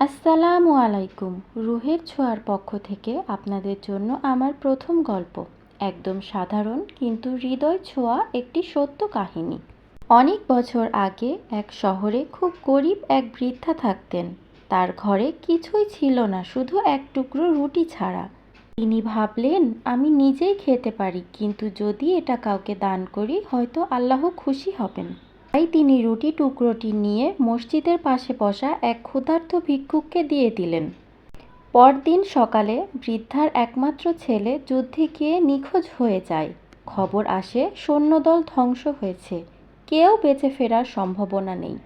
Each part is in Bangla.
আসসালামু আলাইকুম, রুহের ছোঁয়ার পক্ষ থেকে আপনাদের জন্য আমার প্রথম গল্প। একদম সাধারণ কিন্তু হৃদয় ছোঁয়া একটি সত্য কাহিনী। অনেক বছর আগে এক শহরে খুব গরিব এক বৃদ্ধা থাকতেন। তার ঘরে কিছুই ছিল না, শুধু এক টুকরো রুটি ছাড়া। তিনি ভাবলেন, আমি নিজেই খেতে পারি, কিন্তু যদি এটা কাউকে দান করি, হয়তো আল্লাহ খুশি হবেন। তাই তিনি রুটি টুকরোটি নিয়ে মসজিদের পাশে বসা এক ক্ষুধার্ত ভিক্ষুককে দিয়ে দিলেন। পরদিন সকালে বৃদ্ধার একমাত্র ছেলে যুদ্ধে গিয়ে নিখোঁজ হয়ে যায়। খবর আসে, সৈন্যদল ধ্বংস হয়েছে। কেউ বেঁচে ফেরার সম্ভাবনা নেই।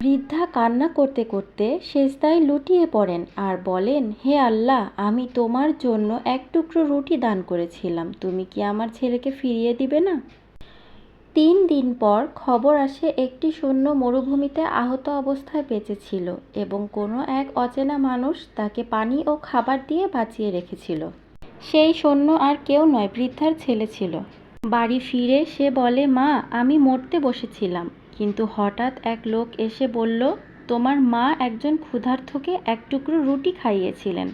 বৃদ্ধা কান্না করতে করতে সেজদায় লুটিয়ে পড়েন আর বলেন, হে আল্লাহ, আমি তোমার জন্য এক টুকরো রুটি দান করেছিলাম। তুমি কি আমার ছেলেকে ফিরিয়ে দিবে না? দিন পর খবর আসে একটি সৈন্য মরুভূমিতে আহত অবস্থায় বেঁচে ছিল এবং কোনো এক অচেনা মানুষ তাকে পানি ও খাবার দিয়ে বাঁচিয়ে রেখেছিল। সেই সৈন্য আর কেউ নয়, বৃদ্ধার ছেলে ছিল। বাড়ি ফিরে সে বলে, মা, আমি মরতে বসেছিলাম। কিন্তু হঠাৎ এক লোক এসে বলল, তোমার মা একজন ক্ষুধার্থকে এক টুকরো রুটি খাইয়েছিলেন।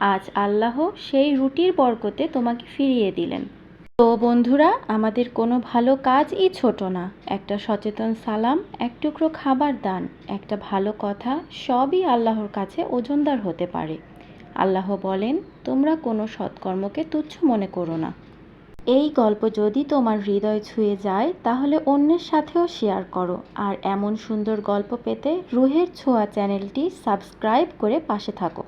আজ আল্লাহ সেই রুটির বরকতে তোমাকে ফিরিয়ে দিলেন। তো বন্ধুরা, আমাদের কোনো ভালো কাজই ছোট না। একটা সচেতন সালাম, এক টুকরো খাবার দান, একটা ভালো কথা সবই আল্লাহর কাছে ওজনদার হতে পারে। আল্লাহ বলেন, তোমরা কোনো সৎকর্মকে তুচ্ছ মনে করো না। এই গল্প যদি তোমার হৃদয় ছুঁয়ে যায়, তাহলে অন্যের সাথেও শেয়ার করো। আর এমন সুন্দর গল্প পেতে রুহের ছোঁয়া চ্যানেলটি সাবস্ক্রাইব করে পাশে থাকো।